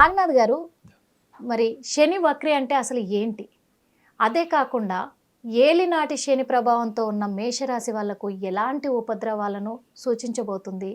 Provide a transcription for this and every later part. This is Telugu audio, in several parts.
నాగనాథ్ గారు మరి శని వక్రి అంటే అసలు ఏంటి? అదే కాకుండా ఏలినాటి శని ప్రభావంతో ఉన్న మేషరాశి వాళ్ళకు ఎలాంటి ఉపద్రవాలను సూచించబోతుంది?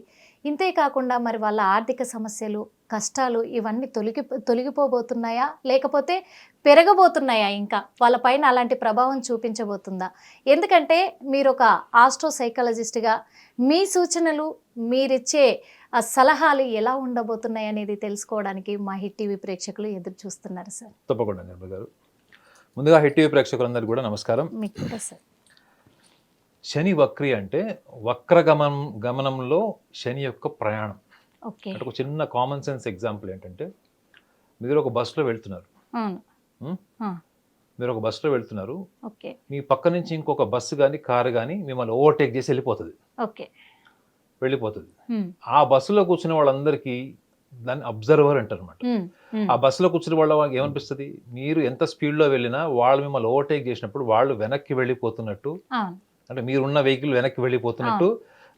ఇంతే కాకుండా మరి వాళ్ళ ఆర్థిక సమస్యలు కష్టాలు ఇవన్నీ తొలగి తొలగిపోబోతున్నాయా? లేకపోతే పెరగబోతున్నాయా ఇంకా? వాళ్ళపైన అలాంటి ప్రభావం చూపించబోతుందా? ఎందుకంటే మీరు ఒక ఆస్ట్రో సైకాలజిస్ట్గా మీ సూచనలు మీరిచ్చే సలహాలు ఎలా ఉండబోతున్నాయి అనేది తెలుసుకోవడానికి మా హిట్ టీవీ ప్రేక్షకులు ఎదురు చూస్తున్నారు సార్. తప్పకుండా నిర్మల్ గారు. ముందుగా హిట్ టీవీ ప్రేక్షకులందరికీ కూడా నమస్కారం. మీకు కూడా సార్. శని వక్రి అంటే వక్రగమనం గమనంలో శని యొక్క ప్రయాణం. అంటే ఒక చిన్న కామన్ సెన్స్ ఎగ్జాంపుల్ ఏంటంటే మీరు ఒక బస్సులో వెళ్తున్నారు. మీరు ఒక బస్సులో వెళ్తున్నారు. మీ పక్క నుంచి ఇంకొక బస్సు కానీ కారు కానీ మిమ్మల్ని ఓవర్టేక్ చేసి వెళ్ళిపోతుంది. వెళ్ళిపోతుంది. ఆ బస్సులో కూర్చున్న వాళ్ళందరికీ దాన్ని అబ్జర్వర్ అంటారు అనమాట ఆ బస్సులో కూర్చున్న వాళ్ళ వాళ్ళకి ఏమనిపిస్తుంది? మీరు ఎంత స్పీడ్లో వెళ్ళినా వాళ్ళు మిమ్మల్ని ఓవర్టేక్ చేసినప్పుడు వాళ్ళు వెనక్కి వెళ్ళిపోతున్నట్టు అంటే మీరున్న వెహికల్ వెనక్కి వెళ్ళిపోతున్నట్టు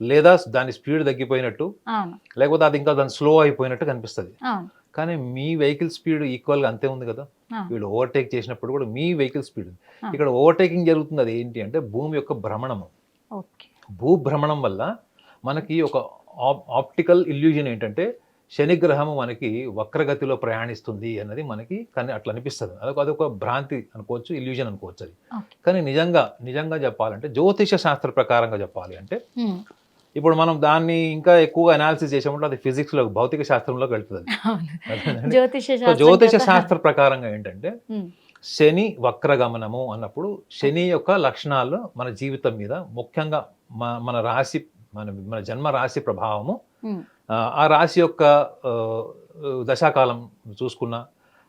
లేదా దాని స్పీడ్ తగ్గిపోయినట్టు లేకపోతే అది ఇంకా దాని స్లో అయిపోయినట్టు కనిపిస్తుంది. కానీ మీ వెహికల్ స్పీడ్ ఈక్వల్గా అంతే ఉంది కదా. వీళ్ళు ఓవర్టేక్ చేసినప్పుడు కూడా మీ వెహికల్ స్పీడ్. ఇక్కడ ఓవర్టేకింగ్ జరుగుతుంది అది ఏంటి అంటే భూమి యొక్క భ్రమణము. భూభ్రమణం వల్ల మనకి ఒక ఆప్టికల్ ఇల్యూజన్ ఏంటంటే శనిగ్రహము మనకి వక్రగతిలో ప్రయాణిస్తుంది అన్నది మనకి కానీ అట్లా అనిపిస్తుంది. అదొక అదొక భ్రాంతి అనుకోవచ్చు ఇల్యూజన్ అనుకోవచ్చు అది. కానీ నిజంగా నిజంగా చెప్పాలంటే జ్యోతిష శాస్త్ర ప్రకారంగా చెప్పాలి అంటే ఇప్పుడు మనం దాన్ని ఇంకా ఎక్కువగా అనాలిసిస్ చేసామంటే అది ఫిజిక్స్లో భౌతిక శాస్త్రంలోకి వెళ్తుంది? జ్యోతిష శాస్త్రం జ్యోతిష కదా. శాస్త్ర ప్రకారంగా ఏంటంటే శని వక్రగమనము అన్నప్పుడు శని యొక్క లక్షణాలు మన జీవితం మీద ముఖ్యంగా మన రాశి మన మన జన్మ రాశి ప్రభావము ఆ, రాశి యొక్క దశాకాలం చూసుకున్నా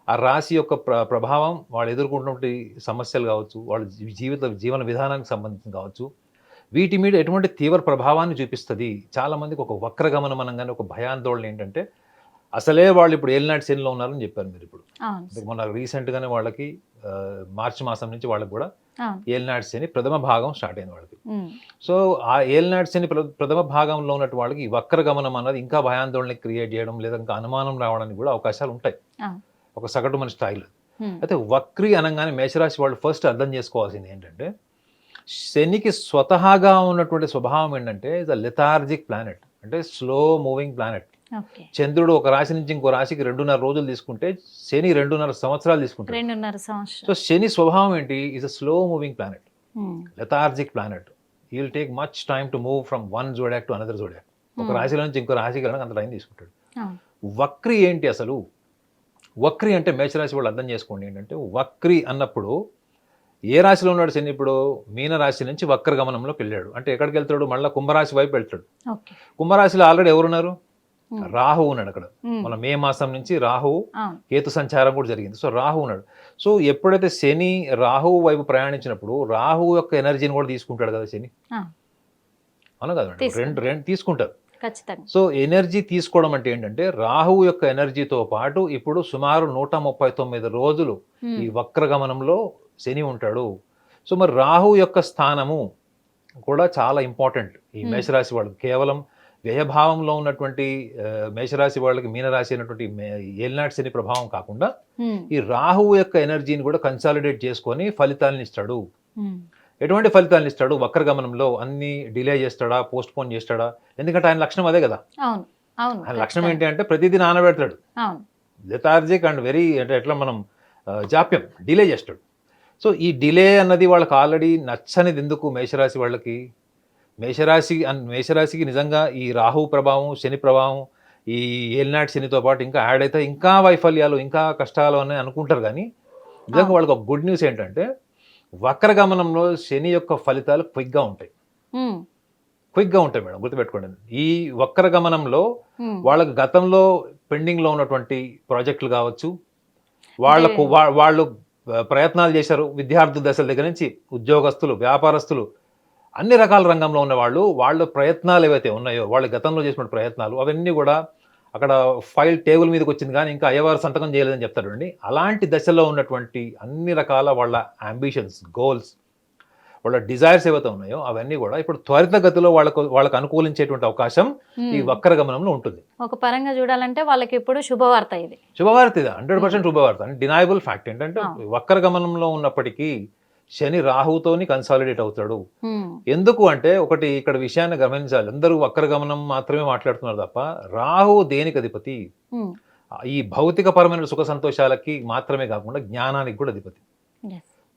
ఆ రాశి యొక్క ప్ర ప్రభావం వాళ్ళు ఎదుర్కొంటున్నటువంటి సమస్యలు కావచ్చు వాళ్ళ జీవిత జీవన విధానానికి సంబంధించి కావచ్చు వీటి మీద ఎటువంటి తీవ్ర ప్రభావాన్ని చూపిస్తుంది? చాలా మందికి ఒక వక్రగమనం అనగానే ఒక భయాందోళన ఏంటంటే అసలే వాళ్ళు ఇప్పుడు ఏలినాటి శనిలో ఉన్నారని చెప్పారు మీరు ఇప్పుడు. మొన్న రీసెంట్గానే వాళ్ళకి మార్చి మాసం నుంచి వాళ్ళకి కూడా ఏలినాటి శని ప్రథమ భాగం స్టార్ట్ అయింది వాళ్ళకి. సో ఆ ఏలినాటి శని ప్ర- ప్రథమ భాగంలో ఉన్నట్టు వాళ్ళకి ఈ వక్ర గమనం అన్నది ఇంకా భయాందోళన క్రియేట్ చేయడం లేదా ఇంకా అనుమానం రావడానికి కూడా అవకాశాలు ఉంటాయి. ఒక సగటు మన స్టైల్ ఉమ్, అయితే వక్రి అనగానే మేషరాశి వాళ్ళు ఫస్ట్ అర్థం చేసుకోవాల్సింది ఏంటంటే శనికి స్వతహాగా ఉన్నటువంటి స్వభావం ఏంటంటే ఇస్ అ లెథార్జిక్ ప్లానెట్ అంటే స్లో మూవింగ్ ప్లానెట్ చంద్రుడు ఒక రాశి నుంచి ఇంకో రాశికి రెండున్నర రోజులు తీసుకుంటే శని రెండున్నర సంవత్సరాలు తీసుకుంటాడు. రెండున్నర సో సంవత్సరం శని స్వభావం ఏంటి? Is a slow moving planet lethargic planet he will take much time to move from one zodiac to another zodiac ఒక Hmm. రాశిలో నుంచి ఇంకో రాశికి వెళ్ళడానికి అంత టైం తీసుకుంటాడు. వక్రి ఏంటి అసలు? వక్రి అంటే మేషరాశి వాళ్ళు అర్థం చేసుకోండి ఏంటంటే వక్రి అన్నప్పుడు ఏ రాశిలో ఉన్నాడు శని ఇప్పుడు? మీన రాశి నుంచి వక్ర గమనంలోకి వెళ్ళాడు. అంటే ఎక్కడికి వెళ్తాడు మళ్ళీ కుంభరాశి వైపు వెళ్తాడు కుంభరాశిలో ఆల్రెడీ ఎవరున్నారు? ఉమ్, రాహు ఉన్నాడు అక్కడ. మన మే మాసం నుంచి రాహువు కేతు సంచారం కూడా జరిగింది. సో రాహు ఉన్నాడు. సో ఎప్పుడైతే శని రాహువు వైపు ప్రయాణించినప్పుడు రాహువు యొక్క ఎనర్జీని కూడా తీసుకుంటాడు కదా శని? అవును కదా. రెండు రెండు తీసుకుంటారు. ఖచ్చితంగా. సో ఎనర్జీ తీసుకోవడం అంటే ఏంటంటే రాహువు యొక్క ఎనర్జీతో పాటు ఇప్పుడు సుమారు నూట ముప్పై తొమ్మిది రోజులు ఈ వక్రగమనంలో శని ఉంటాడు. సో మరి రాహు యొక్క స్థానము కూడా చాలా ఇంపార్టెంట్. ఈ. మేషరాశి వాళ్ళకి. కేవలం వ్యయభావంలో ఉన్నటువంటి మేషరాశి వాళ్ళకి మీనరాశి అయినటువంటి ఏలినాటి శని ప్రభావం కాకుండా ఈ రాహువు యొక్క ఎనర్జీని కూడా కన్సాలిడేట్ చేసుకొని ఫలితాలను ఇస్తాడు. ఎటువంటి ఫలితాలను ఇస్తాడు? వక్రగమనంలో అన్ని డిలే చేస్తాడా? పోస్ట్ పోన్ చేస్తాడా? ఎందుకంటే ఆయన లక్షణం అదే కదా. ఆయన లక్షణం. ఏంటి అంటే ప్రతిదీ నానబెడతాడు. లెథార్జిక్ అండ్ వెరీ అంటే ఎట్లా మనం జాప్యం డిలే చేస్తాడు. సో ఈ డిలే అన్నది వాళ్ళకి ఆల్రెడీ నచ్చనిది ఎందుకు మేషరాశి వాళ్ళకి? మేషరాశి మేషరాశికి నిజంగా ఈ రాహు ప్రభావం శని ప్రభావం ఈ ఏలినాటి శనితో పాటు ఇంకా యాడ్ అయితే ఇంకా వైఫల్యాలు ఇంకా కష్టాలు అని అనుకుంటారు కానీ నిజంగా వాళ్ళకి ఒక గుడ్ న్యూస్ ఏంటంటే వక్రగమనంలో శని యొక్క ఫలితాలు క్విక్గా ఉంటాయి. క్విక్గా ఉంటాయి మేడం గుర్తుపెట్టుకోండి. ఈ వక్రగమనంలో. వాళ్ళకి గతంలో పెండింగ్లో ఉన్నటువంటి ప్రాజెక్టులు కావచ్చు వాళ్ళకు వాళ్ళు ప్రయత్నాలు చేశారు విద్యార్థుల దశల దగ్గర నుంచి ఉద్యోగస్తులు వ్యాపారస్తులు అన్ని రకాల రంగంలో ఉన్న వాళ్ళు వాళ్ళ ప్రయత్నాలు ఏవైతే ఉన్నాయో వాళ్ళు గతంలో చేసిన ప్రయత్నాలు అవన్నీ కూడా అక్కడ ఫైల్ టేబుల్ మీదకి వచ్చింది కానీ ఇంకా అయ్యవారు సంతకం చేయలేదని చెప్తారండి అలాంటి దశలో ఉన్నటువంటి అన్ని రకాల వాళ్ళ అంబిషన్స్ గోల్స్ వాళ్ళ డిజైర్స్ ఏవైతే ఉన్నాయో అవన్నీ కూడా ఇప్పుడు త్వరితగతిలో వాళ్ళకు వాళ్ళకు అనుకూలించేటువంటి అవకాశం ఈ ఉమ్. వక్రగమనంలో ఉంటుంది. ఒక పరంగా చూడాలంటే వాళ్ళకి ఇప్పుడు శుభవార్త ఇది. శుభవార్త ఇది హండ్రెడ్ పర్సెంట్ శుభవార్త. అని డినయబుల్ ఫ్యాక్ట్ ఏంటంటే అవును. వక్రగమనంలో ఉన్నప్పటికీ శని రాహుతోని కన్సాలిడేట్ అవుతాడు. ఎందుకు అంటే ఒకటి ఇక్కడ విషయాన్ని గమనించాలి. అందరూ వక్రగమనం మాత్రమే మాట్లాడుతున్నారు తప్ప రాహు దేనికి అధిపతి. ఈ భౌతికపరమైన సుఖ సంతోషాలకి మాత్రమే కాకుండా జ్ఞానానికి కూడా అధిపతి.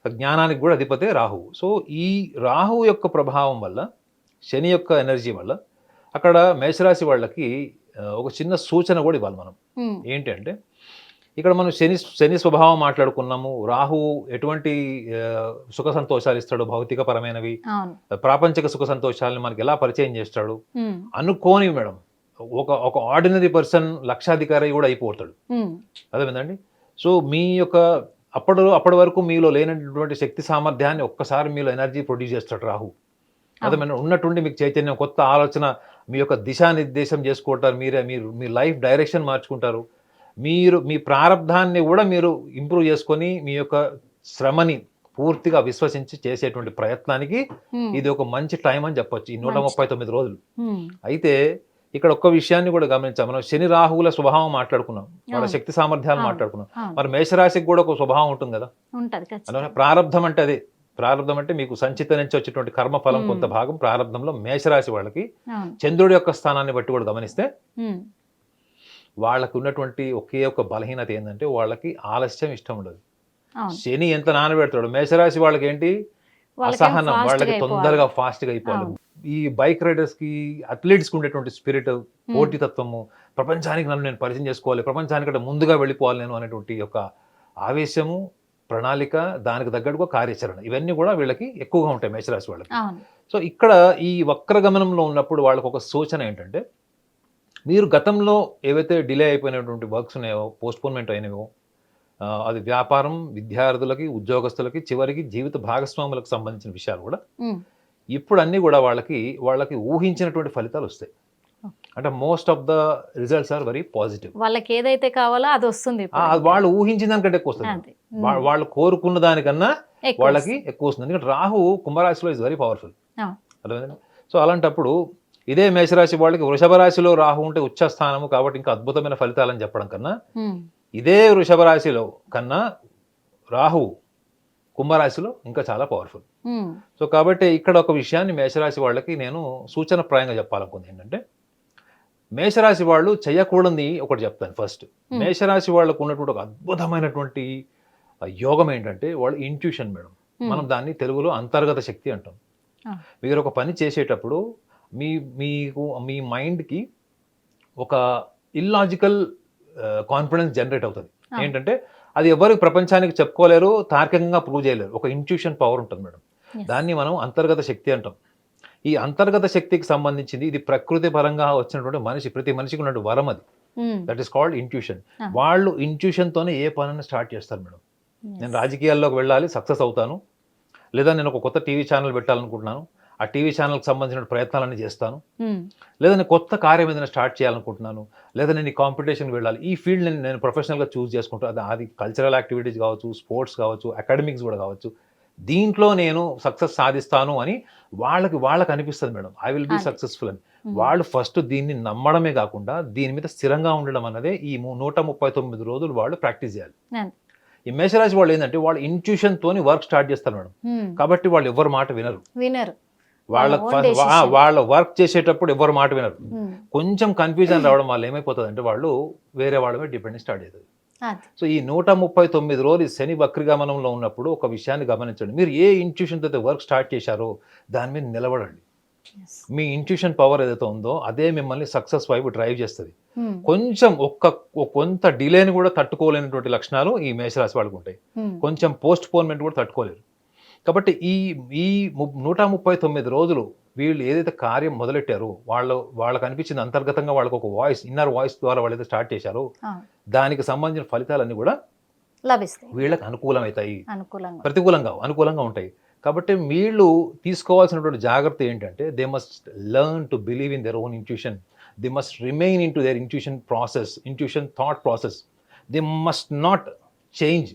జ్ఞానానికి కూడా అధిపతే రాహువు సో ఈ రాహువు యొక్క ప్రభావం వల్ల శని యొక్క ఎనర్జీ వల్ల అక్కడ మేషరాశి వాళ్ళకి ఒక చిన్న సూచన కూడా ఇవ్వాలి మనం. ఏంటంటే ఇక్కడ మనం శని శని స్వభావం మాట్లాడుకున్నాము రాహు ఎటువంటి సుఖ సంతోషాలు ఇస్తాడు భౌతిక పరమైనవి ప్రాపంచిక సుఖ సంతోషాలను మనకి ఎలా పరిచయం చేస్తాడు? అనుకోని మేడం ఒక ఒక ఆర్డినరీ పర్సన్ లక్షాధికారి కూడా అయిపోతాడు. ఉమ్, అర్థమైందండి? సో మీ యొక్క అప్పటి అప్పటి వరకు మీలో లేనటువంటి శక్తి సామర్థ్యాన్ని ఒక్కసారి మీలో ఎనర్జీ ప్రొడ్యూస్ చేస్తాడు రాహు. అర్థమైనా ఉన్నట్టుండి మీకు చైతన్యం కొత్త ఆలోచన మీ యొక్క దిశానిర్దేశం చేసుకుంటారు మీరే మీరు మీ లైఫ్ డైరెక్షన్ మార్చుకుంటారు. మీరు మీ ప్రారంధాన్ని కూడా మీరు ఇంప్రూవ్ చేసుకొని మీ యొక్క శ్రమని పూర్తిగా విశ్వసించి చేసేటువంటి ప్రయత్నానికి ఇది ఒక మంచి టైం అని చెప్పొచ్చు. ఈ నూట ముప్పై తొమ్మిది రోజులు. అయితే ఇక్కడ ఒక్క విషయాన్ని కూడా గమనించాం మనం శని రాహువుల స్వభావం మాట్లాడుకున్నాం. వాళ్ళ. శక్తి సామర్థ్యాలు. మాట్లాడుకున్నాం. మరి మేషరాశికి కూడా ఒక స్వభావం ఉంటుంది కదా? ఖచ్చితంగా. ప్రారంధం అంటే అదే. ప్రారంధం అంటే మీకు సంచిత నుంచి వచ్చేటువంటి కర్మఫలం. కొంత భాగం ప్రారంధంలో మేషరాశి వాళ్ళకి చంద్రుడి యొక్క స్థానాన్ని బట్టి కూడా గమనిస్తే వాళ్ళకు ఉన్నటువంటి ఒకే ఒక బలహీనత ఏంటంటే వాళ్ళకి ఆలస్యం ఇష్టం ఉండదు. శని ఎంత నానబెడతాడు? మేషరాశి వాళ్ళకి ఏంటి అసహనం వాళ్ళకి తొందరగా అయిపోవాలి. ఫాస్ట్గా అయిపోవాలి. ఈ బైక్ రైడర్స్కి అథ్లెట్స్కి ఉండేటువంటి స్పిరిట్ ఉమ్, పోటీతత్వము ప్రపంచానికి నన్ను నేను పరిచయం చేసుకోవాలి ప్రపంచానికంటే ముందుగా వెళ్ళిపోవాలి నేను అనేటువంటి యొక్క ఆవేశము ప్రణాళిక దానికి తగ్గట్టుగా కార్యాచరణ. ఇవన్నీ కూడా వీళ్ళకి ఎక్కువగా ఉంటాయి మేషరాశి వాళ్ళకి. సో ఇక్కడ ఈ వక్రగమనంలో ఉన్నప్పుడు వాళ్ళకి ఒక సూచన ఏంటంటే మీరు గతంలో ఏవైతే డిలే అయిపోయినటువంటి వర్క్స్ ఉన్నాయో పోస్ట్పోన్మెంట్ అయినవో అది వ్యాపారం విద్యార్థులకి ఉద్యోగస్తులకి చివరికి జీవిత భాగస్వాములకు సంబంధించిన విషయాలు కూడా ఉమ్, ఇప్పుడు అన్నీ కూడా వాళ్ళకి వాళ్ళకి ఊహించినటువంటి ఫలితాలు వస్తాయి. అంటే most of the results are very positive. వాళ్ళకి ఏదైతే కావాలో అది వస్తుంది. వాళ్ళు ఊహించిన దానికంటే ఎక్కువ వస్తుంది. వాళ్ళు కోరుకున్న దానికన్నా వాళ్ళకి ఎక్కువ వస్తుంది. ఎందుకంటే రాహు కుంభరాశిలో ఇస్ వెరీ పవర్ఫుల్. అర్థమైందండి? సో అలాంటప్పుడు ఇదే మేషరాశి వాళ్ళకి వృషభ రాశిలో రాహు ఉంటే ఉచ్చ స్థానము కాబట్టి ఇంకా అద్భుతమైన ఫలితాలని చెప్పడం కన్నా ఇదే వృషభ రాశిలో కన్నా రాహు కుంభరాశిలో ఇంకా చాలా పవర్ఫుల్ సో కాబట్టి ఇక్కడ ఒక విషయాన్ని మేషరాశి వాళ్ళకి నేను సూచన ప్రాయంగా చెప్పాలనుకుంది ఏంటంటే మేషరాశి వాళ్ళు చేయకూడని ఒకటి చెప్తాను ఫస్ట్ Hmm. మేషరాశి వాళ్ళకు ఉన్నటువంటి ఒక అద్భుతమైనటువంటి యోగం ఏంటంటే వాళ్ళు ఇంట్యూషన్ మేడం ఉమ్, మనం దాన్ని తెలుగులో అంతర్గత శక్తి అంటాం. మీరు ఒక పని చేసేటప్పుడు మీ మీకు మీ మైండ్కి ఒక ఇల్లాజికల్ కాన్ఫిడెన్స్ జనరేట్ అవుతుంది. ఏంటంటే అది ఎవరు ప్రపంచానికి చెప్పుకోలేరు తార్కికంగా ప్రూవ్ చేయలేరు ఒక ఇంట్యూషన్ పవర్ ఉంటుంది మేడం. దాన్ని మనం అంతర్గత శక్తి అంటాం. ఈ అంతర్గత శక్తికి సంబంధించింది ఇది ప్రకృతి పరంగా వచ్చినటువంటి మనిషి ప్రతి మనిషికి ఉన్నటువంటి వరం అది. That is called intuition. వాళ్ళు ఇంట్యూషన్తోనే ఏ పనైనా స్టార్ట్ చేస్తారు మేడం. నేను రాజకీయాల్లోకి వెళ్ళాలి సక్సెస్ అవుతాను. లేదా నేను ఒక కొత్త టీవీ ఛానల్ పెట్టాలనుకుంటున్నాను. ఆ టీవీ ఛానల్కి సంబంధించిన ప్రయత్నాలన్నీ చేస్తాను. ఉమ్, లేదా నేను కొత్త కార్యం ఏదైనా స్టార్ట్ చేయాలనుకుంటున్నాను. లేదా నేను ఈ కాంపిటీషన్కి వెళ్ళాలి. ఈ ఫీల్డ్ నేను నేను ప్రొఫెషనల్గా చూస్ చేసుకుంటాను అది అది కల్చరల్ యాక్టివిటీస్ కావచ్చు స్పోర్ట్స్ కావచ్చు అకాడమిక్స్ కూడా కావచ్చు. దీంట్లో నేను సక్సెస్ సాధిస్తాను అని వాళ్ళకి వాళ్ళకి అనిపిస్తుంది madam. I will be. Successful అని. వాళ్ళు ఫస్ట్ దీన్ని నమ్మడమే కాకుండా దీని మీద స్థిరంగా ఉండడం అన్నదే ఈ నూట ముప్పై తొమ్మిది రోజులు వాళ్ళు ప్రాక్టీస్ చేయాలి. ఈ మేషరాశి వాళ్ళు ఏంటంటే వాళ్ళు intuition తోని వర్క్ స్టార్ట్ చేస్తారు మేడం. కాబట్టి వాళ్ళు ఎవరి మాట వినరు. వినరు. వాళ్ళ వాళ్ళ వర్క్ చేసేటప్పుడు ఎవరి మాట వినరు. కొంచెం కన్ఫ్యూజన్ రావడం వల్ల ఏమైపోతుంది అంటే వాళ్ళు వేరే వాళ్ళ మీద డిపెండ్ స్టార్ట్ అవుతుంది సో ఈ నూట ముప్పై తొమ్మిది రోజులు శని వక్రగమనంలో ఉన్నప్పుడు ఒక విషయాన్ని గమనించండి. మీరు ఏ ఇన్స్టిట్యూషన్తో అయితే వర్క్ స్టార్ట్ చేశారో దాని మీద నిలబడండి. మీ ఇంట్యూషన్ పవర్ ఏదైతే ఉందో అదే మిమ్మల్ని సక్సెస్ వైపు డ్రైవ్ చేస్తుంది. Hmm. కొంచెం ఒక్క కొంత డిలేని కూడా తట్టుకోలేనటువంటి లక్షణాలు ఈ మేషరాశి వాళ్ళకు ఉంటాయి. Hmm. కొంచెం పోస్ట్ పోన్మెంట్ కూడా తట్టుకోలేరు. కాబట్టి ఈ ఈ నూట ముప్పై తొమ్మిది రోజులు వీళ్ళు ఏదైతే కార్యం మొదలెట్టారో వాళ్ళు వాళ్ళకి అనిపించింది అంతర్గతంగా వాళ్ళకి ఒక వాయిస్ ఇన్నర్ వాయిస్ ద్వారా వాళ్ళైతే స్టార్ట్ చేశారో దానికి సంబంధించిన ఫలితాలన్నీ కూడా లభిస్తాయి. వీళ్ళకి అనుకూలమవుతాయి అనుకూలంగా ప్రతికూలంగా అనుకూలంగా ఉంటాయి. కాబట్టి వీళ్ళు తీసుకోవాల్సినటువంటి జాగ్రత్త ఏంటంటే they must learn to believe in their own intuition they must remain in to their intuition process intuition thought process they must not change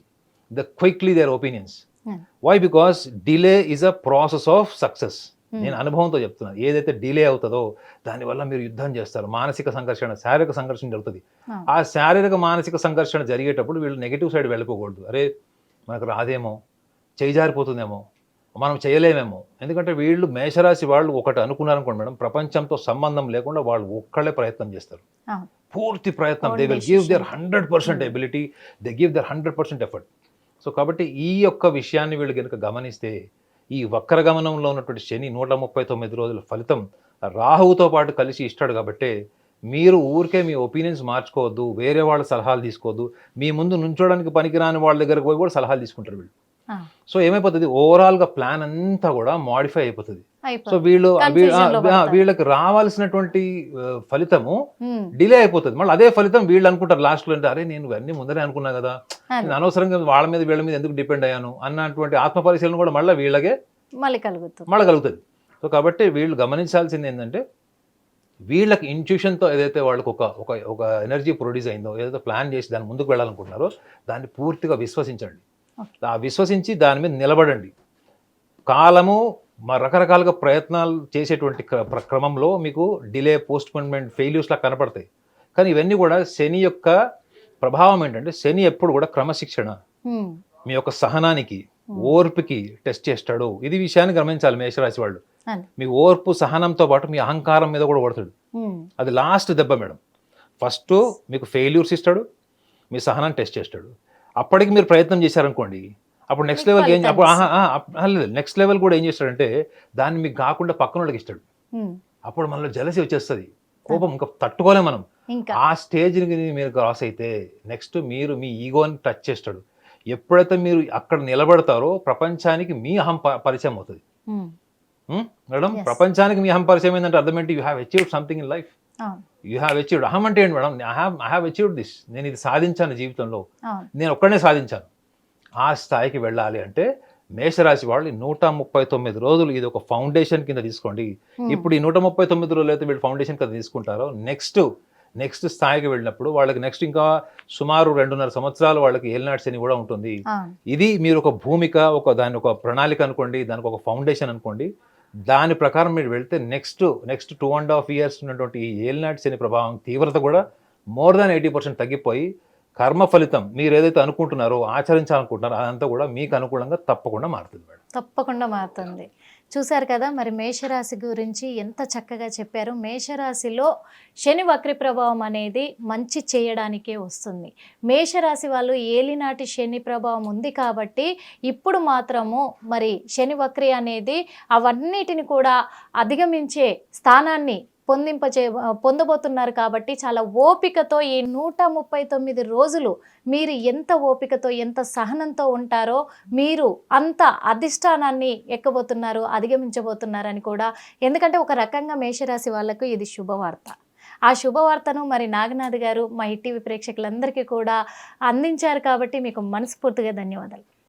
the quickly their opinions. Why because delay is a process of success. నేను అనుభవంతో చెప్తున్నాను ఏదైతే డిలే అవుతుందో దానివల్ల మీరు యుద్ధం చేస్తారు. మానసిక సంఘర్షణ శారీరక సంఘర్షణ జరుగుతుంది. ఆ. శారీరక మానసిక సంఘర్షణ జరిగేటప్పుడు వీళ్ళు నెగిటివ్ సైడ్ వెళ్ళిపోకూడదు. అరే మనకు రాదేమో చేయి జారిపోతుందేమో మనం చేయలేమేమో. ఎందుకంటే వీళ్ళు మేషరాశి వాళ్ళు ఒకటి అనుకున్నారనుకోండి మేడం ప్రపంచంతో సంబంధం లేకుండా వాళ్ళు ఒక్కళ్ళే ప్రయత్నం చేస్తారు. పూర్తి ప్రయత్నం. They will give their. Hundred percent. Ability they give their hundred percent effort so కాబట్టి ఈ యొక్క విషయాన్ని వీళ్ళు కనుక గమనిస్తే ఈ వక్రగమనంలో ఉన్నటువంటి శని నూట ముప్పై తొమ్మిది రోజుల ఫలితం రాహువుతో పాటు కలిసి ఇస్తాడు కాబట్టి మీరు ఊరికే మీ ఒపీనియన్స్ మార్చుకోవద్దు వేరే వాళ్ళ సలహాలు తీసుకోవద్దు. మీ ముందు నుంచోడానికి పనికిరాని వాళ్ళ దగ్గరకు పోయి కూడా సలహాలు తీసుకుంటారు వీళ్ళు. సో ఏమైపోతుంది? ఓవరాల్గా ప్లాన్ అంతా కూడా మాడిఫై అయిపోతుంది. సో వీళ్ళు లో. వీళ్ళకి రావాల్సినటువంటి ఫలితము. డిలే అయిపోతుంది. మళ్ళీ అదే ఫలితం వీళ్ళు అనుకుంటారు లాస్ట్లో అంటే అరే నేను ఇవన్నీ ముందరే అనుకున్నా కదా. నేను అనవసరంగా వాళ్ళ మీద వీళ్ళ మీద ఎందుకు డిపెండ్ అయ్యాను? అన్నటువంటి ఆత్మ పరిశీలన కూడా మళ్ళీ వీళ్ళకే మళ్ళీ కలుగుతుంది. మళ్ళీ కలుగుతుంది. సో కాబట్టి వీళ్ళు గమనించాల్సింది ఏంటంటే వీళ్ళకి ఇంట్యూషన్తో ఏదైతే వాళ్ళకి ఒక ఒక ఒక ఎనర్జీ ప్రొడ్యూస్ అయిందో ఏదైతే ప్లాన్ చేసి దాని ముందుకు వెళ్ళాలనుకుంటున్నారో దాన్ని పూర్తిగా విశ్వసించండి. విశ్వసించి దాని మీద నిలబడండి. కాలము మా రకరకాలుగా ప్రయత్నాలు చేసేటువంటి క్రమంలో మీకు డిలే పోస్ట్పోన్మెంట్ ఫెయిల్యూస్లా కనపడతాయి. కానీ ఇవన్నీ కూడా శని యొక్క ప్రభావం ఏంటంటే శని ఎప్పుడు కూడా క్రమశిక్షణ. మీ యొక్క సహనానికి ఓర్పుకి టెస్ట్ చేస్తాడు. ఇది విషయాన్ని గమనించాలి మేషరాశి వాళ్ళు. మీ ఓర్పు సహనంతో పాటు మీ అహంకారం మీద కూడా కొడతాడు. అది లాస్ట్ దెబ్బ మేడం. ఫస్ట్ మీకు ఫెయిల్యూర్స్ ఇస్తాడు. మీ సహనాన్ని టెస్ట్ చేస్తాడు. అప్పటికి మీరు ప్రయత్నం చేశారనుకోండి అప్పుడు నెక్స్ట్ మీకు లెవెల్కి ఏం అప్పుడు లేదు నెక్స్ట్ లెవెల్ కూడా ఏం చేస్తాడంటే దాన్ని మీకు కాకుండా పక్కన వాళ్ళకి ఇస్తాడు. అప్పుడు మనలో జలసి వచ్చేస్తుంది. కోపం ఇంకా తట్టుకోలేం మనం. ఆ స్టేజ్ని మీరు క్రాస్ అయితే నెక్స్ట్ మీరు మీ ఈగోని టచ్ చేస్తాడు. ఎప్పుడైతే మీరు అక్కడ నిలబడతారో ప్రపంచానికి మీ అహం పరిచయం అవుతుంది? మేడం. ప్రపంచానికి మీ అహం పరిచయం ఏంటంటే అర్థం ఏంటి? You have achieved something in life you have achieved అహం అంటే ఏంటి madam? I have I have achieved this నేను ఇది సాధించాను జీవితంలో. నేను ఒక్కడనే సాధించాను. ఆ స్థాయికి వెళ్ళాలి అంటే మేషరాశి వాళ్ళు నూట ముప్పై తొమ్మిది రోజులు ఇది ఒక ఫౌండేషన్ కింద తీసుకోండి. ఇప్పుడు ఈ నూట ముప్పై తొమ్మిది రోజులు అయితే వీళ్ళు ఫౌండేషన్ కింద తీసుకుంటారో నెక్స్ట్ నెక్స్ట్ స్థాయికి వెళ్ళినప్పుడు వాళ్ళకి నెక్స్ట్ ఇంకా సుమారు రెండున్నర సంవత్సరాలు వాళ్ళకి ఏలినాటి శని కూడా ఉంటుంది. ఇది మీరు ఒక భూమిక ఒక దాని ఒక ప్రణాళిక అనుకోండి దానికి ఒక ఫౌండేషన్ అనుకోండి. దాని ప్రకారం మీరు వెళ్తే next next two and half years ఉన్నటువంటి ఈ ఏలినాటి శని ప్రభావం తీవ్రత కూడా మోర్ దాన్ ఎయిటీ పర్సెంట్ తగ్గిపోయి కర్మ ఫలితం మీరు ఏదైతే అనుకుంటున్నారో ఆచరించాలనుకుంటున్నారో అదంతా కూడా మీకు అనుకూలంగా తప్పకుండా మారుతుంది మేడం. తప్పకుండా మారుతుంది. చూశారు కదా మరి మేషరాశి గురించి ఎంత చక్కగా చెప్పారు. మేషరాశిలో శని వక్రి ప్రభావం అనేది మంచి చేయడానికే వస్తుంది. మేషరాశి వాళ్ళు ఏలినాటి శని ప్రభావం ఉంది కాబట్టి ఇప్పుడు మాత్రము మరి శని వక్రి అనేది అవన్నిటిని కూడా అధిగమించే స్థానాన్ని పొందింపచే పొందబోతున్నారు కాబట్టి చాలా ఓపికతో ఈ నూట ముప్పై తొమ్మిది రోజులు మీరు ఎంత ఓపికతో ఎంత సహనంతో ఉంటారో మీరు అంత అధిష్టానాన్ని ఎక్కబోతున్నారు అధిగమించబోతున్నారని కూడా ఎందుకంటే ఒక రకంగా మేషరాశి వాళ్ళకు ఇది శుభవార్త. ఆ శుభవార్తను మరి నాగనాథ్ గారు మా టీవీ ప్రేక్షకులందరికీ కూడా అందించారు కాబట్టి మీకు మనస్ఫూర్తిగా ధన్యవాదాలు.